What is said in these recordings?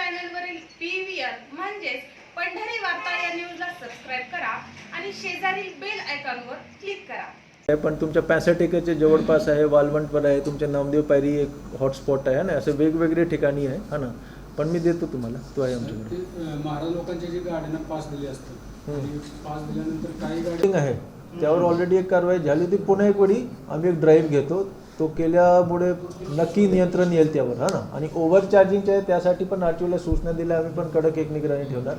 चॅनलवरील P V R म्हणजेच पंढरी वार्ता या न्यूजला सबस्क्राईब करा आणि शेजारील बेल आयकॉनवर क्लिक करा. पण तुमच्या एकरच्या जवळपास आहे वालवंटवर आहे तुमच्या नामदेव पायरी एक हॉटस्पॉट आहे ना? असे वेगवेगळे ठिकाणी आहे हा ना? पण मी देतो तुम्हाला तो आहे आमच्याकडे. महाराज लोकांचे जे गाड्यांना पास दिले असतात आणि पास दिल्यानंतर काही गाडी आहे. त्यावर ऑलरेडी एक कारवाई झाली होती. पुन्हा एक वेळी आम्ही एक ड्राईव्ह घेतो. तो केल्यामुळे नक्की नियंत्रण येईल त्यावर हा ना? आणि ओव्हर चार्जिंगचे आहे त्यासाठी पण आर सूचना दिल्या आम्ही पण कडक एक निगराणी ठेवणार.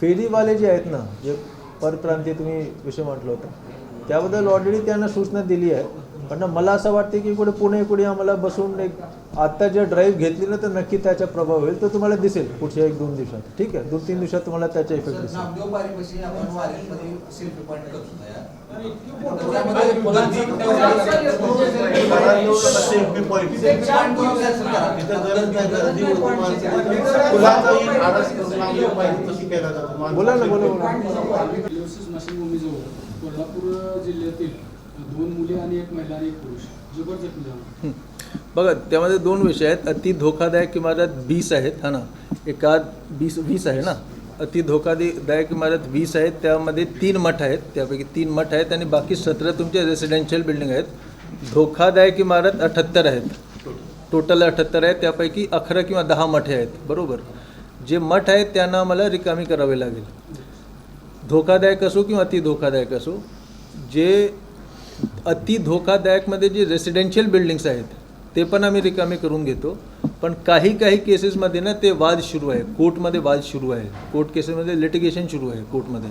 फेरीवाले जे आहेत ना जे परप्रांतीय तुम्ही विषय म्हटलं होता त्याबद्दल ऑलरेडी त्यांना सूचना दिली आहे. पण ना मला असं वाटते की कुठे पुणे कुठे आम्हाला बसून एक आत्ता जर ड्राईव्ह घेतली ना तर नक्की त्याचा प्रभाव होईल तर तुम्हाला दिसेल पुढच्या एक दोन दिवसात ठीक आहे दोन तीन दिवसात तुम्हाला त्याचा इफेक्ट दिसेल बोला ना बोला कोल्हापूर जिल्ह्यातील दोन आणि एक महिला आणि एक पुरुष. जबर जखमी झाला. बघा त्यामध्ये दोन विषय आहेत. अति धोकादायक इमारत वीस आहेत हा ना? एका वीस वीस आहे ना? अति धोकादायक इमारत वीस आहेत त्यामध्ये तीन मठ आहेत. त्यापैकी तीन मठ आहेत आणि बाकी सतरा तुमचे रेसिडेन्शियल बिल्डिंग आहेत. धोकादायक इमारत अठ्ठ्याहत्तर आहेत. टोटल अठ्ठ्याहत्तर आहेत त्यापैकी अकरा किंवा दहा मठे आहेत. बरोबर? जे मठ आहेत त्यांना मला रिकामी करावे लागेल. धोकादायक असो किंवा अति धोकादायक असो जे अति धोकादायकमध्ये जे रेसिडेन्शियल बिल्डिंग्स आहेत ते पण आम्ही रिकामे करून घेतो. पण काही काही केसेसमध्ये ना ते वाद सुरू आहे. कोर्टमध्ये वाद सुरू आहे. कोर्ट केसेसमध्ये लिटिगेशन सुरू आहे कोर्टमध्ये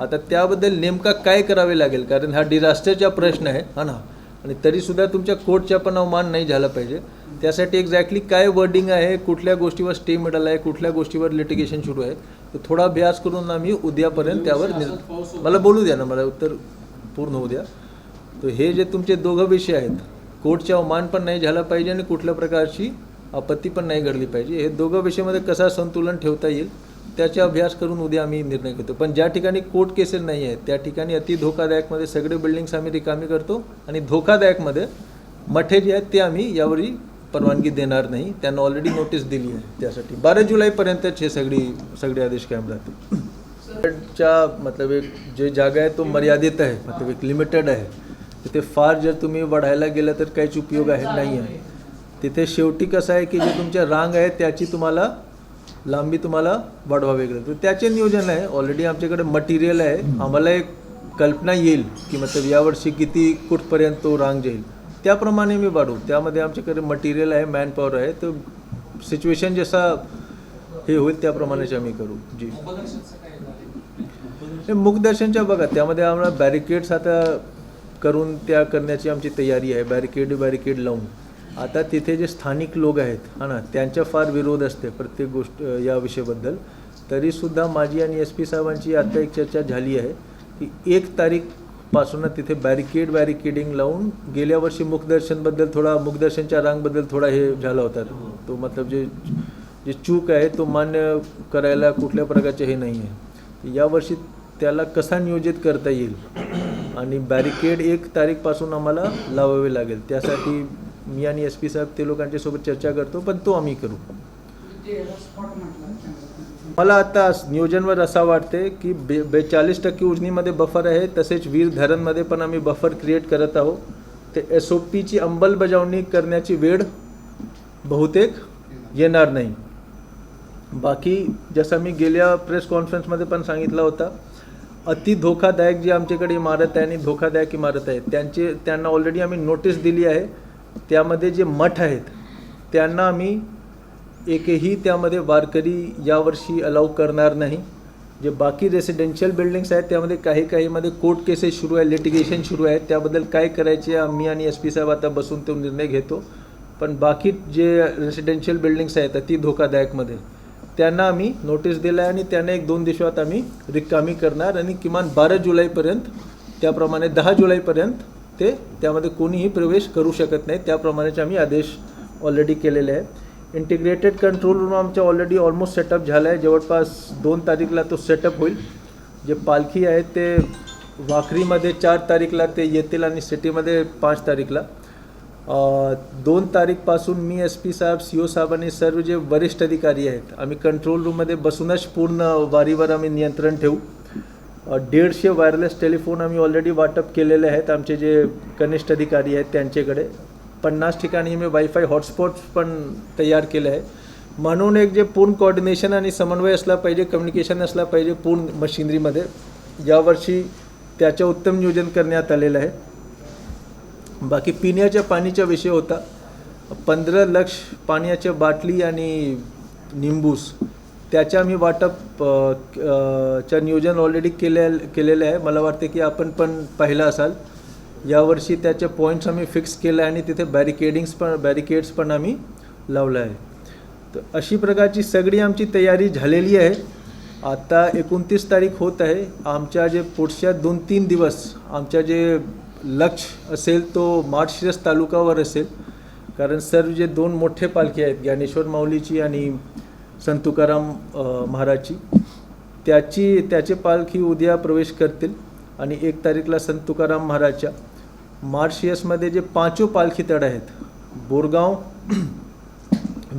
आता त्याबद्दल नेमका काय करावे लागेल? कारण हा डिझास्टरचा प्रश्न आहे. हा ना? आणि तरीसुद्धा तुमच्या कोर्टचा पण अवमान नाही झाला पाहिजे. त्यासाठी एक्झॅक्टली काय वर्डिंग आहे कुठल्या गोष्टीवर स्टे मिळाला आहे कुठल्या गोष्टीवर लिटिगेशन सुरू आहे तर थोडा अभ्यास करून आम्ही उद्यापर्यंत त्यावर मला बोलू द्या ना मला उत्तर पूर्ण होऊ द्या. तर हे जे तुमचे दोघं विषय आहेत कोर्टचा अवमान पण नाही झाला पाहिजे आणि कुठल्या प्रकारची आपत्ती पण नाही घडली पाहिजे. हे दोघं विषयामध्ये कसा संतुलन ठेवता येईल त्याचा अभ्यास करून उद्या आम्ही निर्णय घेतो. पण ज्या ठिकाणी कोर्ट केसेस नाही आहेत त्या ठिकाणी अति धोकादायकमध्ये सगळे बिल्डिंग्स आम्ही रिकामी करतो आणि धोकादायकमध्ये मठे जे आहेत ते आम्ही यावेळी परवानगी देणार नाही. त्यांना ऑलरेडी नोटीस दिली आहे त्यासाठी. बारा जुलैपर्यंतच हे सगळी सगळे आदेश कायम राहतील. च्या मतलब एक जे जागा आहे तो मर्यादित आहे. मतलब एक लिमिटेड आहे. तिथे फार जर तुम्ही वाढायला गेलं तर काहीच उपयोग आहे नाही. आहे. तिथे शेवटी कसं आहे की जे तुमच्या रांग आहे त्याची तुम्हाला लांबी तुम्हाला वाढवावी लागेल. तर त्याचे नियोजन आहे. ऑलरेडी आमच्याकडे मटेरियल आहे. आम्हाला एक कल्पना येईल की मतलब यावर्षी किती कुठपर्यंत तो रांग जाईल. त्याप्रमाणे मी वाढू त्यामध्ये आमच्याकडे मटेरियल आहे मॅनपॉवर आहे. तर सिच्युएशन जसा हे होईल त्याप्रमाणेच आम्ही करू. जी. मुखदर्शनच्या बघा त्यामध्ये आम्हाला बॅरिकेड्स आता करून त्या करण्याची आमची तयारी आहे बॅरिकेड बॅरिकेड लावून. आता तिथे जे स्थानिक लोक आहेत हा ना त्यांचा फार विरोध असते प्रत्येक गोष्ट या विषयाबद्दल. तरीसुद्धा माझी आणि एस पी साहेबांची आता एक चर्चा झाली आहे की एक तारीखपासून तिथे बॅरिकेड बॅरिकेडिंग लावून गेल्या वर्षी मुखदर्शनबद्दल थोडा मुखदर्शनच्या रांगबद्दल थोडा हे झाला होता. तो मतलब जे जे चूक आहे तो मान्य करायला कुठल्या प्रकारचे हे नाही आहे यावर्षी त्याला कसा नियोजित करता येईल? आणि बॅरिकेड एक तारीखपासून आम्हाला लावावे लागेल. त्यासाठी मी आणि एस पी साहेब ते लोकांच्या सोबत चर्चा करतो पण तो आम्ही करू. मला आता नियोजनवर असा वाटते की बे बेचाळीस टक्के उजनीमध्ये बफर आहे तसेच वीर धरणमध्ये पण आम्ही बफर क्रिएट करत आहोत. ते एस ओ पीची अंमलबजावणी करण्याची वेळ बहुतेक येणार नाही. बाकी जसं मी गेल्या प्रेस कॉन्फरन्समध्ये पण सांगितलं होता अति धोकादायक जी आमच्याकडे इमारत आहे आणि धोकादायक इमारत आहे. त्यांचे त्यांना ऑलरेडी आम्ही नोटीस दिली आहे. त्यामध्ये जे मठ आहेत त्यांना आम्ही एकही त्यामध्ये वारकरी यावर्षी अलाव करणार नाही. जे बाकी रेसिडेन्शियल बिल्डिंग्स आहेत त्यामध्ये काही काहीमध्ये कोर्ट केसेस सुरू आहे लिटिगेशन सुरू आहे त्याबद्दल काय करायचे आम्ही आणि एस पी साहेब आता बसून तो निर्णय घेतो. पण बाकी जे रेसिडेन्शियल बिल्डिंग्स आहेत अति धोकादायकमध्ये त्यांना आम्ही नोटीस दिला आहे आणि त्यांना एक दोन दिवसात आम्ही रिकामी करणार आणि किमान बारा जुलैपर्यंत त्याप्रमाणे दहा जुलैपर्यंत ते त्यामध्ये कोणीही प्रवेश करू शकत नाही. त्याप्रमाणेच आम्ही आदेश ऑलरेडी केलेले आहेत. इंटिग्रेटेड कंट्रोल रूम आमच्या ऑलरेडी ऑलमोस्ट सेटअप झाला आहे जवळपास दोन तारीखला तो सेटअप होईल. जे पालखी आहेत ते वाखरीमध्ये चार तारीखला ते येतील आणि सिटीमध्ये पाच तारीखला. दोन तारीखपासून मी एस पी साहेब सी ओ साहेब आणि सर्व जे वरिष्ठ अधिकारी आहेत आम्ही कंट्रोल रूममध्ये बसूनच पूर्ण वारीवर आम्ही नियंत्रण ठेवू. दीडशे वायरलेस टेलिफोन आम्ही ऑलरेडी वाटप केलेले आहेत आमचे जे कनिष्ठ अधिकारी आहेत त्यांच्याकडे. पन्नास ठिकाणी मी वायफाय हॉटस्पॉट्स पण तयार केले आहे म्हणून एक जे पूर्ण कोऑर्डिनेशन आणि समन्वय असला पाहिजे कम्युनिकेशन असला पाहिजे पूर्ण मशिनरीमध्ये यावर्षी त्याचं उत्तम नियोजन करण्यात आलेलं आहे. बाकी पिण्याच्या पाण्याच्या विषय होता. पंधरा लक्ष पाण्याच्या बाटली आणि निंबूस त्याच्या आम्ही वाटप च्या नियोजन ऑलरेडी केले केलेलं आहे. मला वाटते की आपण पण पाहिलं असाल. यावर्षी त्याचे पॉईंट्स आम्ही फिक्स केलं आहे आणि तिथे बॅरिकेडिंग्स पण बॅरिकेड्स पण आम्ही लावलं आहे. तर अशी प्रकारची सगळी आमची तयारी झालेली आहे. आता एकोणतीस तारीख होत आहे. आमच्या जे पुढच्या दोन तीन दिवस आमच्या जे लक्ष असेल तो माळशिरस तालुकावर असेल. कारण सर्व जे दोन मोठे पालखी आहेत ज्ञानेश्वर माऊलीची आणि संत तुकाराम महाराजची त्याची त्याचे पालखी उद्या प्रवेश करतील. आणि एक तारीखला संत तुकाराम महाराजच्या मार्शियसमध्ये जे पाचो पालखी तळ आहेत बोरगाव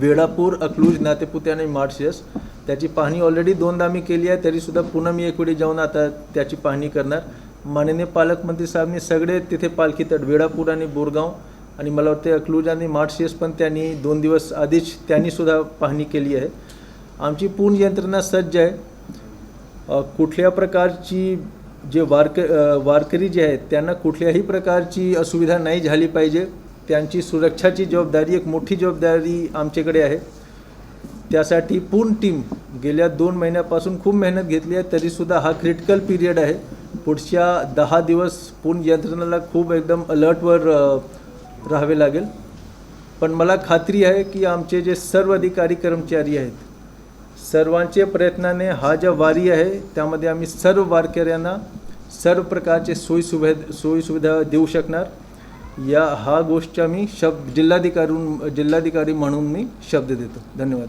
वेळापूर अकलूज नातेपुते आणि मार्शियस त्याची पाहणी ऑलरेडी दोनदा मी केली आहे तरीसुद्धा पुन्हा मी एक वेळी जाऊन आता त्याची पाहणी करणार. माननीय पालकमंत्री साहेबांनी सगळे तिथे पालखी तट वेळापूर आणि बोरगाव आणि मला वाटते अकलूज आणि मार्शियस पण त्यांनी दोन दिवस आधीच त्यांनी सुद्धा पाहणी केली आहे. आमची पूर्ण यंत्रणा सज्ज आहे. कुठल्या प्रकारची जे वारक वारकरी जे आहेत त्यांना कुठल्याही प्रकारची असुविधा नाही झाली पाहिजे. त्यांची सुरक्षाची जबाबदारी एक मोठी जबाबदारी आमच्याकडे आहे. त्यासाठी पूर्ण टीम गेल्या दोन महिन्यापासून खूप मेहनत घेतली आहे तरीसुद्धा हा क्रिटिकल पिरियड आहे. पुढच्या दहा दिवस पूर्ण यंत्रणेला खूप एकदम अलर्टवर राहावे लागेल. पण मला खात्री आहे की आमचे जे सर्व अधिकारी कर्मचारी आहेत सर्वांच्या प्रयत्नाने हा ज्या वारी आहे त्यामध्ये आम्ही सर्व वारकऱ्यांना सर्व प्रकारचे सोयीसुविधा सोयीसुविधा देऊ शकणार. या हा गोष्ट आम्ही शब्द जिल्हाधिकारी जिल्हाधिकारी म्हणून मी शब्द देतो. धन्यवाद.